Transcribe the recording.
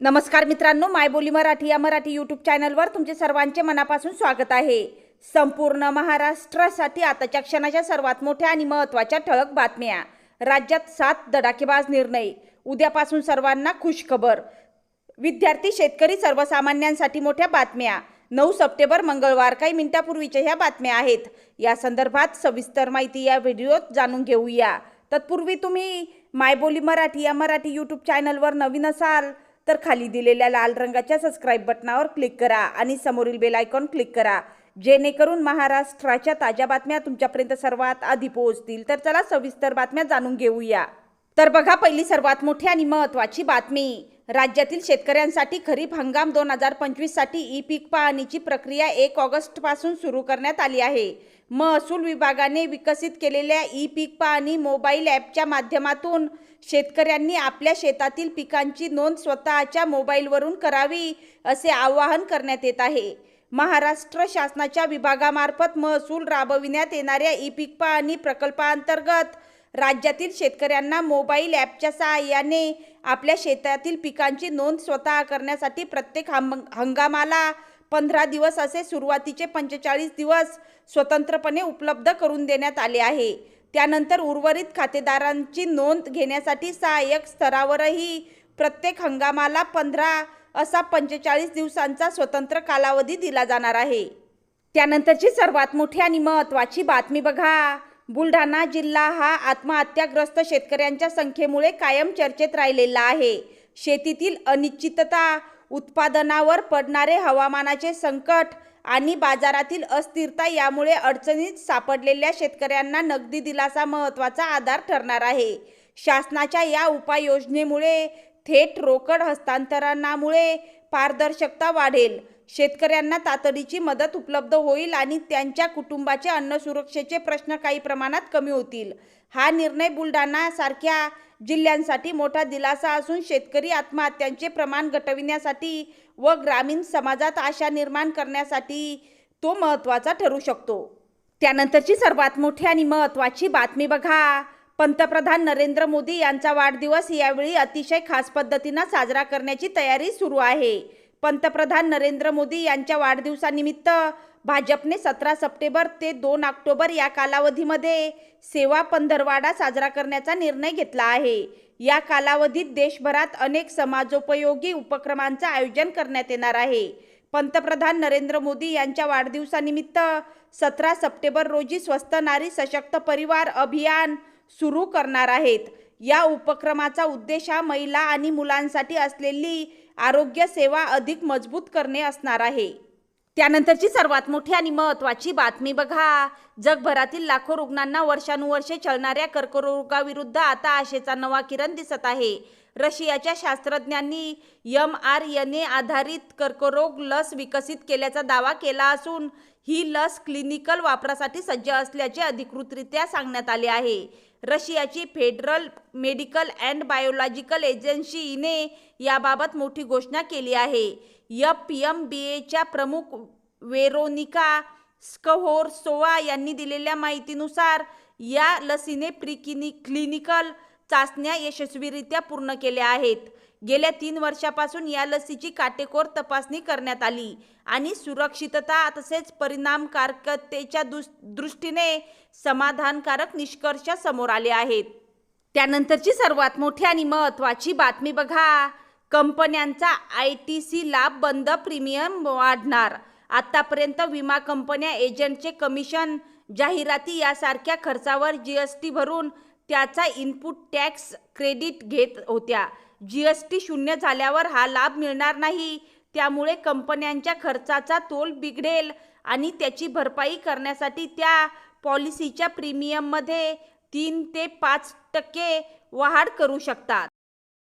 नमस्कार मित्रांनो मायबोली मराठी या मराठी यूट्यूब चॅनलवर तुमचे सर्वांचे मनापासून स्वागत आहे. संपूर्ण महाराष्ट्रासाठी आताच्या क्षणाच्या सर्वात मोठ्या आणि महत्त्वाच्या ठळक बातम्या. राज्यात सात दडाकेबाज निर्णय. उद्यापासून सर्वांना खुशखबर. विद्यार्थी शेतकरी सर्वसामान्यांसाठी मोठ्या बातम्या. नऊ सप्टेंबर मंगळवार काही मिनिटापूर्वीच्या ह्या बातम्या आहेत. या संदर्भात सविस्तर माहिती या व्हिडिओत जाणून घेऊया. तत्पूर्वी तुम्ही मायबोली मराठी या मराठी यूट्यूब चॅनलवर नवीन असाल तर खाली दिलेल्या लाल रंगाच्या सबस्क्राईब बटनावर क्लिक करा आणि समोरील बेल आयकॉन क्लिक करा. जेणेकरून महाराष्ट्राच्या ताज्या बातम्या तुमच्यापर्यंत सर्वात आधी पोहोचतील. तर चला सविस्तर बातम्या जाणून घेऊया. तर बघा पहिली सर्वात मोठी आणि महत्त्वाची बातमी. राज्यातील शेतकऱ्यांसाठी खरीप हंगाम दोन हजार पंचवीससाठी ई पीक पाहणीची प्रक्रिया एक ऑगस्टपासून सुरू करण्यात आली आहे. महसूल विभागाने विकसित केलेल्या ई पीक पाहणी मोबाईल ॲपच्या माध्यमातून शेतकऱ्यांनी आपल्या शेतातील पिकांची नोंद स्वतःच्या मोबाईलवरून करावी असे आवाहन करण्यात येत आहे. महाराष्ट्र शासनाच्या विभागामार्फत महसूल राबविण्यात येणाऱ्या ई पीक पाहणी प्रकल्पांतर्गत राज्यातील शेतकऱ्यांना मोबाईल ॲपच्या सहाय्याने आपल्या शेतातील पिकांची नोंद स्वतः करण्यासाठी प्रत्येक हंगामाला पंधरा दिवस असे सुरुवातीचे पंचेचाळीस दिवस स्वतंत्रपणे उपलब्ध करून देण्यात आले आहे. त्यानंतर उर्वरित खातेदारांची नोंद घेण्यासाठी सहाय्यक स्तरावरही प्रत्येक हंगामाला पंधरा असा पंचेचाळीस दिवसांचा स्वतंत्र कालावधी दिला जाणार आहे. त्यानंतरची सर्वात मोठी आणि महत्त्वाची बातमी बघा. बुलढाणा जिल्हा हा आत्महत्याग्रस्त शेतकऱ्यांच्या संख्येमुळे कायम चर्चेत राहिलेला आहे. शेतीतील अनिश्चितता उत्पादनावर पडणारे हवामानाचे संकट आणि बाजारातील अस्थिरता यामुळे अडचणीत सापडलेल्या शेतकऱ्यांना नगदी दिलासा महत्त्वाचा आधार ठरणार आहे. शासनाच्या या उपाययोजनेमुळे थेट रोकड हस्तांतरणामुळे पारदर्शकता वाढेल. शेतकऱ्यांना तातडीची मदत उपलब्ध होईल आणि त्यांच्या कुटुंबाचे अन्न सुरक्षेचे प्रश्न काही प्रमाणात कमी होतील. हा निर्णय बुलढाणा सारख्या जिल्ह्यांसाठी मोठा दिलासा असून शेतकरी आत्महत्यांचे प्रमाण घटविण्यासाठी व ग्रामीण समाजात आशा निर्माण करण्यासाठी तो महत्त्वाचा ठरू शकतो. त्यानंतरची सर्वात मोठी आणि महत्त्वाची बातमी बघा. पंतप्रधान नरेंद्र मोदी यांचा वाढदिवस यावेळी अतिशय खास पद्धतीनं साजरा करण्याची तयारी सुरू आहे. पंतप्रधान नरेंद्र मोदी यांच्या वाढदिवसानिमित्त भाजपने सतरा सप्टेंबर ते दोन ऑक्टोबर या कालावधीमध्ये सेवा पंधरवाडा साजरा करण्याचा निर्णय घेतला आहे. या कालावधीत देशभरात अनेक समाजोपयोगी उपक्रमांचं आयोजन करण्यात येणार आहे. पंतप्रधान नरेंद्र मोदी यांच्या वाढदिवसानिमित्त सतरा सप्टेंबर रोजी स्वस्त नारी सशक्त परिवार अभियान सुरू करणार आहेत. या उपक्रमाचा उद्देश हा महिला आणि मुलांसाठी असलेली आरोग्य सेवा अधिक मजबूत करणे असणार आहे. त्यानंतरची सर्वात मोठी आणि महत्त्वाची बातमी बघा. जगभरातील लाखो रुग्णांना वर्षानुवर्षे चलणाऱ्या कर्करोगाविरुद्ध आता आशेचा नवा किरण दिसत आहे. रशियाच्या शास्त्रज्ञांनी यम आर एन ए आधारित कर्करोग लस विकसित केल्याचा दावा केला असून ही लस क्लिनिकल वापरासाठी सज्ज असल्याचे अधिकृतरित्या सांगण्यात आले आहे. रशियाची फेडरल मेडिकल अँड बायोलॉजिकल एजन्सीने याबाबत मोठी घोषणा केली आहे. एफ एम बी एच्या प्रमुख वेरोनिका स्कहोरसोवा यांनी दिलेल्या माहितीनुसार या लसीने प्रिकिनि क्लिनिकल चाचण्या यशस्वीरित्या पूर्ण केल्या आहेत. गेल्या तीन वर्षापासून या लसीची काटेकोर तपासणी करण्यात आली आणि सुरक्षितता तसेच परिणामकारकतेच्या दुस दृष्टीने समाधानकारक निष्कर्ष समोर आले आहेत. त्यानंतरची सर्वात मोठी आणि महत्त्वाची बातमी बघा. कंपन्यांचा आय टी सी लाभ बंद प्रीमियम वाढणार. आतापर्यंत विमा कंपन्या एजंटचे कमिशन जाहिराती यासारख्या खर्चावर जी एस टी भरून त्याचा इनपुट टॅक्स क्रेडिट घेत होत्या. जी एस टी शून्य झाल्यावर हा लाभ मिळणार नाही. त्यामुळे कंपन्यांच्या खर्चाचा तोल बिघडेल आणि त्याची भरपाई करण्यासाठी त्या पॉलिसीच्या प्रीमियममध्ये तीन ते पाच टक्के वाढ करू शकतात.